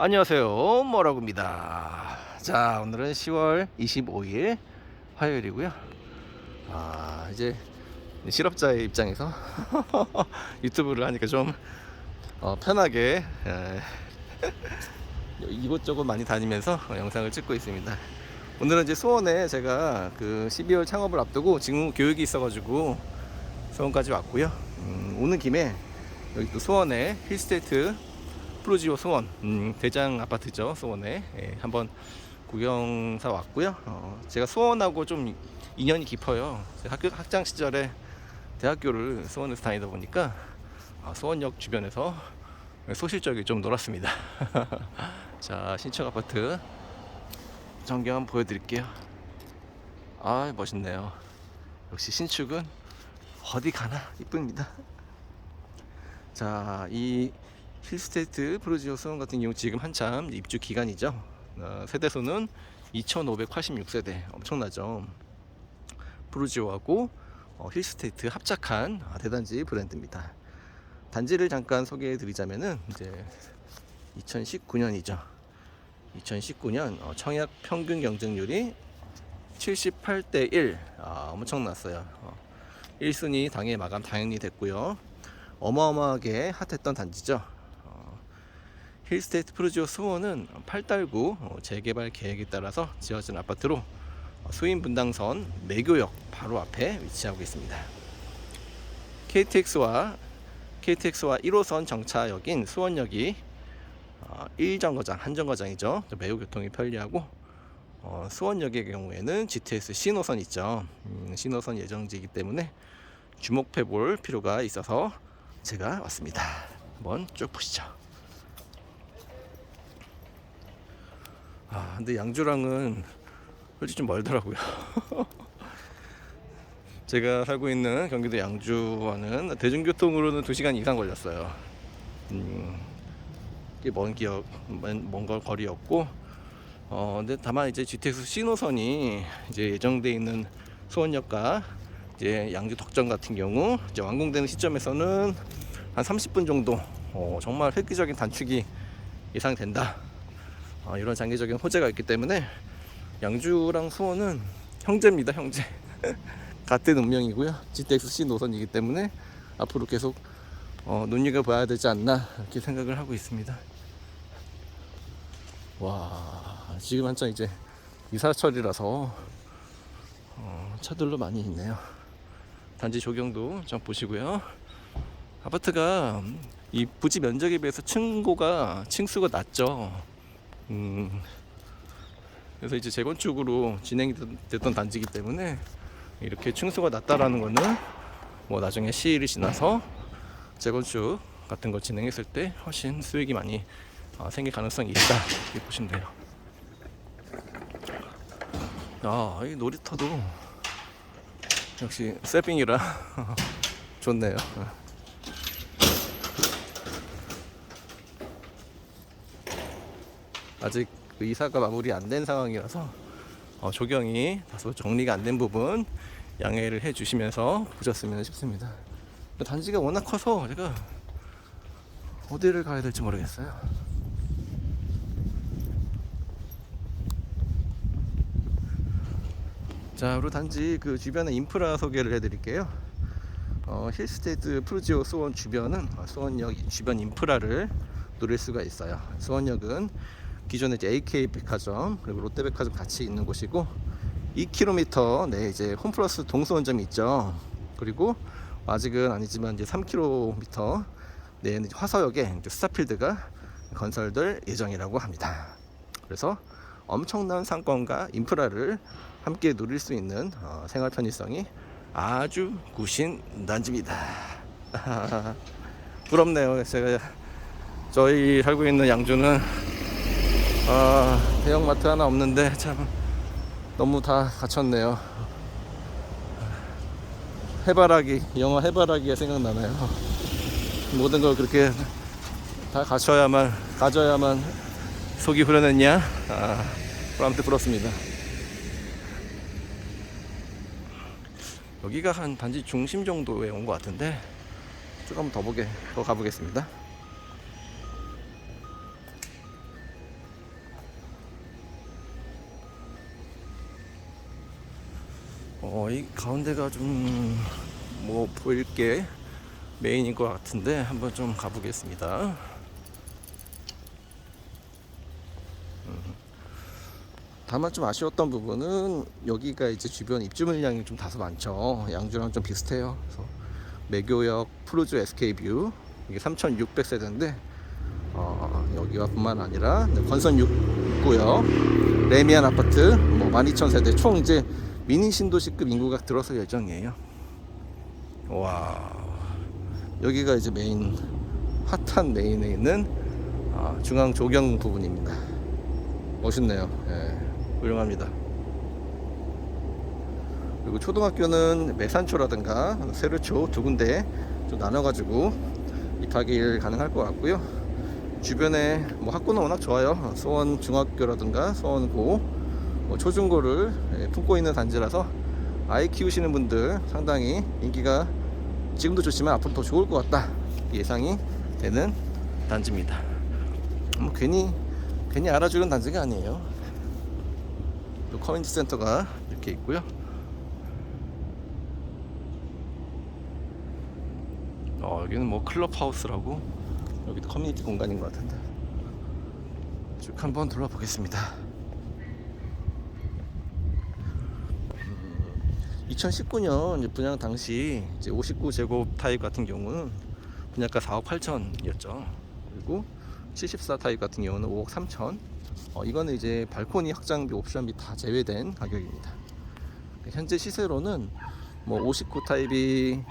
안녕하세요. 뭐라고입니다. 자 오늘은 10월 25일 화요일이고요. 아 이제 실업자의 입장에서 유튜브를 하니까 좀 어, 편하게 에, 이곳저곳 많이 다니면서 영상을 찍고 있습니다. 오늘은 이제 수원에 제가 그 12월 창업을 앞두고 직무 교육이 있어가지고 수원까지 왔고요. 음, 오는 김에 여기 또 수원에 힐스테이트 프로지오 수원 음, 대장 아파트죠 수원에. 예, 한번 구경사 왔고요. 어, 제가 수원하고 좀 인연이 깊어요. 학교 학창 시절에 대학교를 수원에서 다니다 보니까 아, 수원역 주변에서 소실적이 좀 놀았습니다. 자 신축 아파트 전경 한번 보여드릴게요. 아 멋있네요. 역시 신축은 어디 가나 이쁩니다. 자 이 힐스테이트 프로지오 수원 같은 경우 지금 한참 입주 기간이죠. 어, 세대수는 2,586세대 엄청나죠. 프로지오하고 어, 힐스테이트 합작한 아, 대단지 브랜드입니다. 단지를 잠깐 소개해 드리자면은 이제 2019년이죠. 2019년 어, 청약 평균 경쟁률이 78대 1 아, 엄청났어요. 어, 1순위 당일 마감 당연히 됐고요. 어마어마하게 핫했던 단지죠. 힐스테이트 프로지오 수원은 8달구 어, 재개발 계획에 따라서 지어진 아파트로 어, 수인 분당선 매교역 바로 앞에 위치하고 있습니다. KTX와 KTX와 1호선 정차역인 수원역이 1정거장, 한정거장이죠. 매우 교통이 편리하고 어, 수원역의 경우에는 GTX 신호선 있죠. 음, 신호선 예정지이기 때문에 주목해 볼 필요가 있어서 제가 왔습니다. 한번 쭉 보시죠. 아, 근데 양주랑은 솔직히 좀 멀더라고요. 제가 살고 있는 경기도 양주와는 대중교통으로는 2시간 이상 걸렸어요. 음, 꽤먼 기억, 먼걸 거리였고, 어, 근데 다만 이제 GTX 신호선이 이제 예정돼 있는 수원역과 이제 양주 덕전 같은 경우 이제 완공되는 시점에서는 한 30분 정도 어, 정말 획기적인 단축이 예상된다. 어, 이런 장기적인 호재가 있기 때문에 양주랑 수원은 형제입니다 형제. 같은 운명이고요. GTX-C 노선이기 때문에 앞으로 계속 어, 눈여겨봐야 되지 않나 이렇게 생각을 하고 있습니다. 와 지금 한창 이제 이사철이라서 어, 차들로 많이 있네요. 단지 조경도 좀 보시고요. 아파트가 이 부지 면적에 비해서 층고가 층수가 낮죠 음, 그래서 이제 재건축으로 진행이 됐던 단지이기 때문에 이렇게 층수가 낮다라는 거는 뭐 나중에 시일이 지나서 재건축 같은 거 진행했을 때 훨씬 수익이 많이 어, 생길 가능성이 있다 이렇게 보시면 돼요. 아, 이 놀이터도 역시 세핑이라 좋네요. 아직 그 이사가 마무리 안 된 상황이라서 어, 조경이 다소 정리가 안 된 부분 양해를 해 주시면서 보셨으면 싶습니다. 단지가 워낙 커서 제가 어디를 가야 될지 모르겠어요. 자, 그리고 단지 그 주변의 인프라 소개를 해드릴게요. 어, 힐스테이트 프루지오 수원 주변은 어, 수원역 주변 인프라를 누릴 수가 있어요. 수원역은 기존에 이제 AK 백화점 그리고 롯데 백화점 같이 있는 곳이고 2km 내 이제 홈플러스 동수원점이 있죠. 그리고 아직은 아니지만 이제 3km 내에는 화서역에 스타필드가 건설될 예정이라고 합니다. 그래서 엄청난 상권과 인프라를 함께 누릴 수 있는 어, 생활 편의성이 아주 구신 단지입니다. 부럽네요. 제가 저희 살고 있는 양주는 아, 대형마트 하나 없는데 참 너무 다 갖췄네요. 해바라기, 영화 해바라기가 생각나네요. 모든 걸 그렇게 다 갖춰야만, 가져야만 속이 후련했냐? 아, 아무튼 부럽습니다. 여기가 한 단지 중심 정도에 온 것 같은데, 조금 더 보게, 더 가보겠습니다. 어, 이 가운데가 좀 뭐 보일 게 메인인 것 같은데 한번 좀 가보겠습니다. 음. 다만 좀 아쉬웠던 부분은 여기가 이제 주변 입주 물량이 좀 다소 많죠. 양주랑 좀 비슷해요. 그래서 매교역 프루즈 SK뷰 이게 3,600세대인데 어, 여기와뿐만 아니라 건선 6구역 레미안 아파트 뭐 12,000세대 총 이제 미니 신도시급 인구가 들어설 예정이에요. 와 여기가 이제 메인 핫한 메인에 있는 아, 중앙 조경 부분입니다. 멋있네요. 예, 훌륭합니다. 그리고 초등학교는 매산초라든가 세르초 두 군데 좀 나눠가지고 입학일 가능할 것 같고요. 주변에 뭐 학교는 워낙 좋아요. 수원 중학교라든가 수원고 뭐 초중고를 예, 품고 있는 단지라서 아이 키우시는 분들 상당히 인기가 지금도 좋지만 앞으로 더 좋을 것 같다 예상이 되는 단지입니다. 뭐 괜히 괜히 알아주는 단지가 아니에요. 또 커뮤니티 센터가 이렇게 있고요. 어, 여기는 뭐 클럽하우스라고 여기도 커뮤니티 공간인 것 같은데 쭉 한번 둘러 보겠습니다. 2019년 이제 분양 당시 이제 59제곱 타입 같은 경우는 분양가 4억 8천이었죠. 그리고 74 타입 같은 경우는 5억 3천. 어, 이거는 이제 발코니 확장비, 옵션비 다 제외된 가격입니다. 현재 시세로는 뭐 59 타입이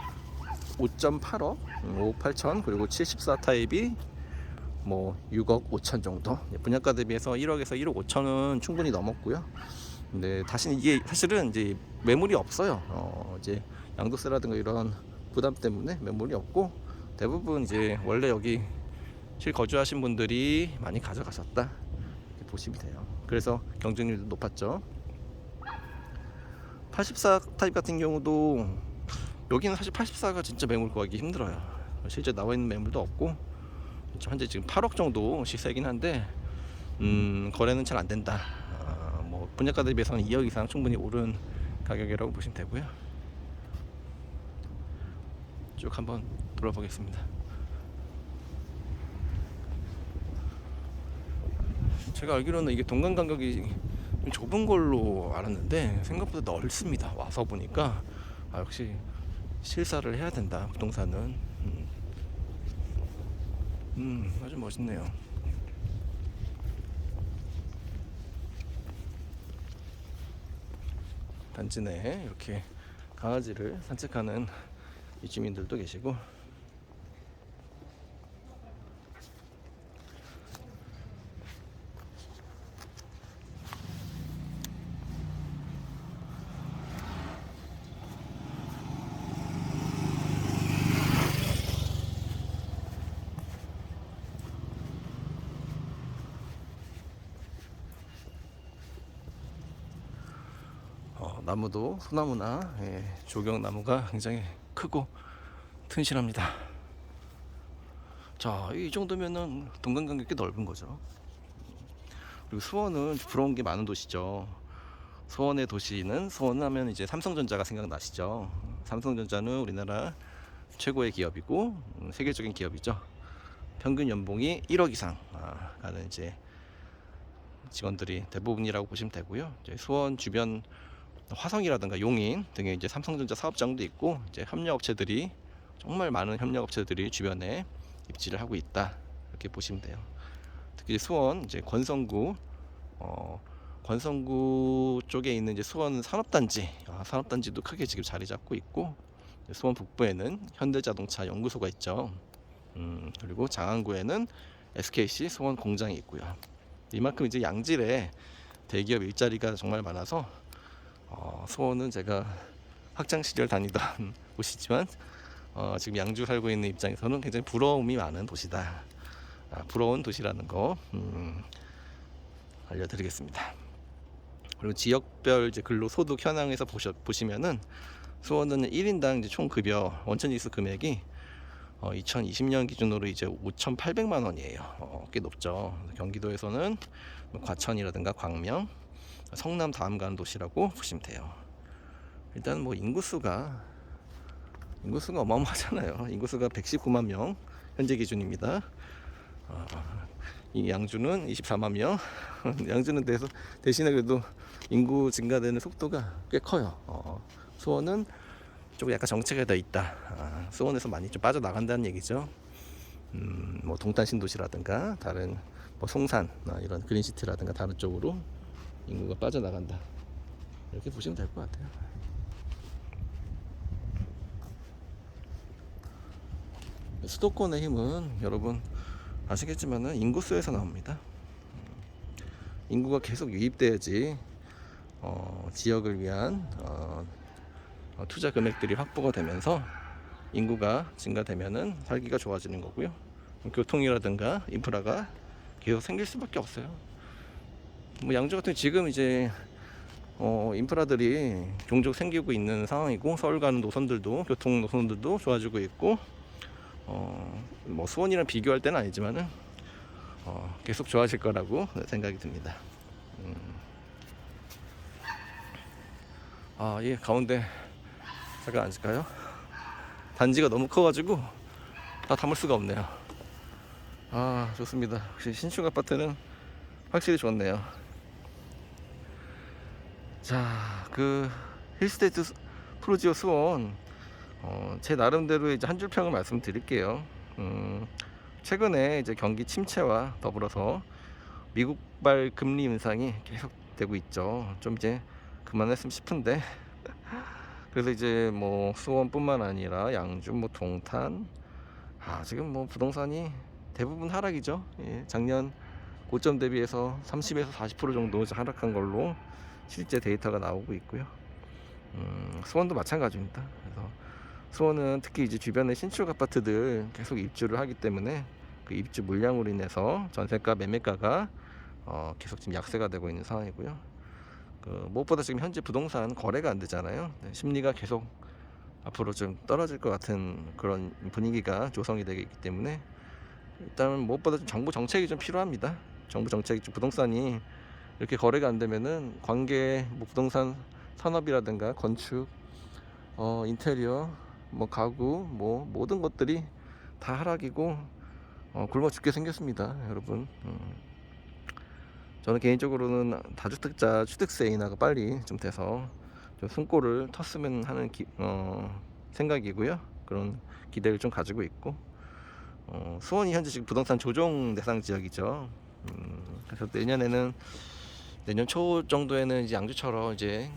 5.8억, 5억 8천, 그리고 74 타입이 뭐 6억 5천 정도. 분양가 대비해서 1억에서 1억 5천은 충분히 넘었고요. 근데 다시 이게 사실은 이제 매물이 없어요. 어, 이제 양도세라든가 이런 부담 때문에 매물이 없고 대부분 이제 원래 여기 실 거주하신 분들이 많이 가져가셨다 보시면 돼요. 그래서 경쟁률도 높았죠. 84 타입 같은 경우도 여기는 사실 84가 진짜 매물 구하기 힘들어요. 실제 나와 있는 매물도 없고 현재 지금 8억 정도 시세긴 한데 음, 거래는 잘 안 된다. 뭐 분양가 대비해서는 2억 이상 충분히 오른 가격이라고 보시면 되고요. 쭉 한번 돌아보겠습니다. 제가 알기로는 이게 동간 간격이 좀 좁은 걸로 알았는데 생각보다 넓습니다. 와서 보니까 아, 역시 실사를 해야 된다. 부동산은 음, 음 아주 멋있네요. 단지 내에 이렇게 강아지를 산책하는 입주민들도 계시고 어, 나무도 소나무나 예, 조경나무가 굉장히 크고 튼실합니다. 자, 이 정도면은 동간 간격이 넓은 거죠. 그리고 수원은 부러운 게 많은 도시죠. 수원의 도시는 수원 하면 이제 삼성전자가 생각나시죠. 삼성전자는 우리나라 최고의 기업이고 음, 세계적인 기업이죠. 평균 연봉이 1억 이상 아, 가는 이제 직원들이 대부분이라고 보시면 되고요. 이제 수원 주변 화성이라든가 용인 등의 이제 삼성전자 사업장도 있고 이제 협력업체들이 정말 많은 협력업체들이 주변에 입지를 하고 있다 이렇게 보시면 돼요. 특히 수원 이제 권성구 어, 권성구 쪽에 있는 이제 수원 산업단지 아, 산업단지도 크게 지금 자리 잡고 있고 수원 북부에는 현대자동차 연구소가 있죠. 음, 그리고 장안구에는 SKC 수원 공장이 있고요. 이만큼 이제 양질의 대기업 일자리가 정말 많아서 어, 수원은 제가 학창 시절 다니던 곳이지만 어, 지금 양주 살고 있는 입장에서는 굉장히 부러움이 많은 도시다. 아, 부러운 도시라는 거 음, 알려드리겠습니다. 그리고 지역별 이제 근로 소득 현황에서 보셔, 보시면은 수원은 1인당 이제 총 급여 원천 지수 금액이 어, 2020년 기준으로 이제 5,800만 원이에요. 어, 꽤 높죠. 경기도에서는 뭐 과천이라든가 광명, 성남 다음 가는 도시라고 보시면 돼요. 일단 뭐 인구수가 인구수가 어마어마하잖아요. 인구수가 119만 명 현재 기준입니다. 어, 이 양주는 24만 명. 양주는 대서, 대신에 그래도 인구 증가되는 속도가 꽤 커요. 어, 수원은 조금 약간 정체가 돼 있다. 아, 수원에서 많이 좀 빠져나간다는 얘기죠. 음, 뭐 동탄 신도시라든가 다른 뭐 송산 아, 이런 그린시티라든가 다른 쪽으로 인구가 빠져나간다. 이렇게 보시면 될 것 같아요. 수도권의 힘은 여러분 아시겠지만은 인구수에서 나옵니다. 인구가 계속 유입돼야지 어, 지역을 위한 어, 어, 투자 금액들이 확보가 되면서 인구가 증가되면은 살기가 좋아지는 거고요. 교통이라든가 인프라가 계속 생길 수밖에 없어요. 뭐 양주 같은 지금 이제 어, 인프라들이 종종 생기고 있는 상황이고 서울 가는 노선들도 교통 노선들도 좋아지고 있고 어, 뭐 수원이랑 비교할 때는 아니지만은 어, 계속 좋아질 거라고 생각이 듭니다. 음. 아, 예, 가운데 잠깐 앉을까요? 단지가 너무 커가지고 다 담을 수가 없네요. 아, 좋습니다. 역시 신축 아파트는 확실히 좋네요. 자, 그 힐스테이트 수- 프로지오 수원 어, 제 나름대로 이제 한 줄 평을 말씀드릴게요. 음, 최근에 이제 경기 침체와 더불어서 미국발 금리 인상이 계속되고 있죠. 좀 이제 그만했으면 싶은데 그래서 이제 뭐 수원뿐만 아니라 양주, 뭐 동탄, 아 지금 뭐 부동산이 대부분 하락이죠. 예, 작년 고점 대비해서 30에서 40% 정도 하락한 걸로 실제 데이터가 나오고 있고요. 음, 수원도 마찬가지입니다. 그래서 수원은 특히 이제 주변의 신축 아파트들 계속 입주를 하기 때문에 그 입주 물량으로 인해서 전세가 매매가가 어, 계속 지금 약세가 되고 있는 상황이고요. 그 무엇보다 지금 현재 부동산 거래가 안 되잖아요. 네, 심리가 계속 앞으로 좀 떨어질 것 같은 그런 분위기가 조성이 되기 때문에 일단 무엇보다 좀 정부 정책이 좀 필요합니다. 정부 정책이 좀 부동산이 이렇게 거래가 안 되면은 관계 뭐 부동산 산업이라든가 건축 어 인테리어 뭐 가구 뭐 모든 것들이 다 하락이고 어 굶어 죽게 생겼습니다 여러분. 음. 저는 개인적으로는 다주택자 취득세 인하가 빨리 좀 돼서 좀 숨골을 텄으면 하는 기, 어, 생각이고요. 그런 기대를 좀 가지고 있고 어, 수원이 현재 지금 부동산 조정 대상 지역이죠. 음, 그래서 내년에는 내년 초 정도에는 이제 양주처럼 이제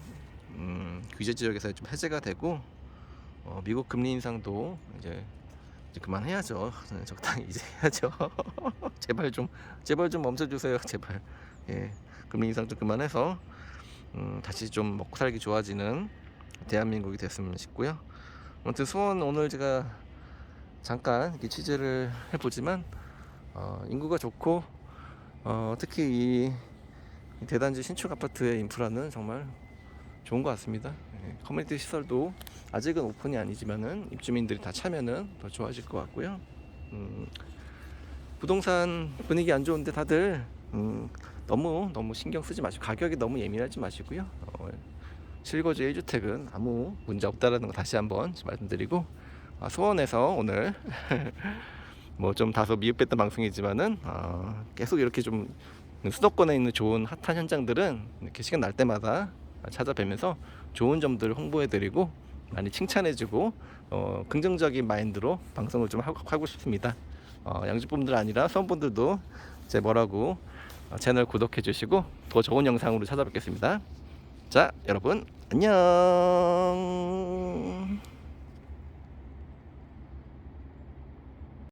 음, 규제 지역에서 좀 해제가 되고 어, 미국 금리 인상도 이제, 이제 그만해야죠. 네, 적당히 이제 해야죠. 제발 좀 제발 좀 멈춰 주세요. 제발. 예, 금리 인상 좀 그만해서 음, 다시 좀 먹고 살기 좋아지는 대한민국이 됐으면 싶고요. 아무튼 수원 오늘 제가 잠깐 이렇게 취재를 해보지만 어, 인구가 좋고 어, 특히 이이 대단지 신축 아파트의 인프라는 정말 좋은 것 같습니다. 예, 커뮤니티 시설도 아직은 오픈이 아니지만은 입주민들이 다 차면은 더 좋아질 것 같고요. 음, 부동산 분위기 안 좋은데 다들 음, 너무 너무 신경 쓰지 마시고 가격이 너무 예민하지 마시고요. 어, 실거주 1주택은 아무 문제 없다라는 거 다시 한번 말씀드리고 아, 소원에서 오늘 뭐 좀 다소 미흡했던 방송이지만은 어, 계속 이렇게 좀 수도권에 있는 좋은 핫한 현장들은 이렇게 시간 날 때마다 찾아뵈면서 좋은 점들 홍보해드리고 많이 칭찬해주고 어, 긍정적인 마인드로 방송을 좀 하고, 싶습니다. 어, 양주분들 아니라 수원분들도 제 뭐라고 어, 채널 구독해주시고 더 좋은 영상으로 찾아뵙겠습니다. 자, 여러분 안녕.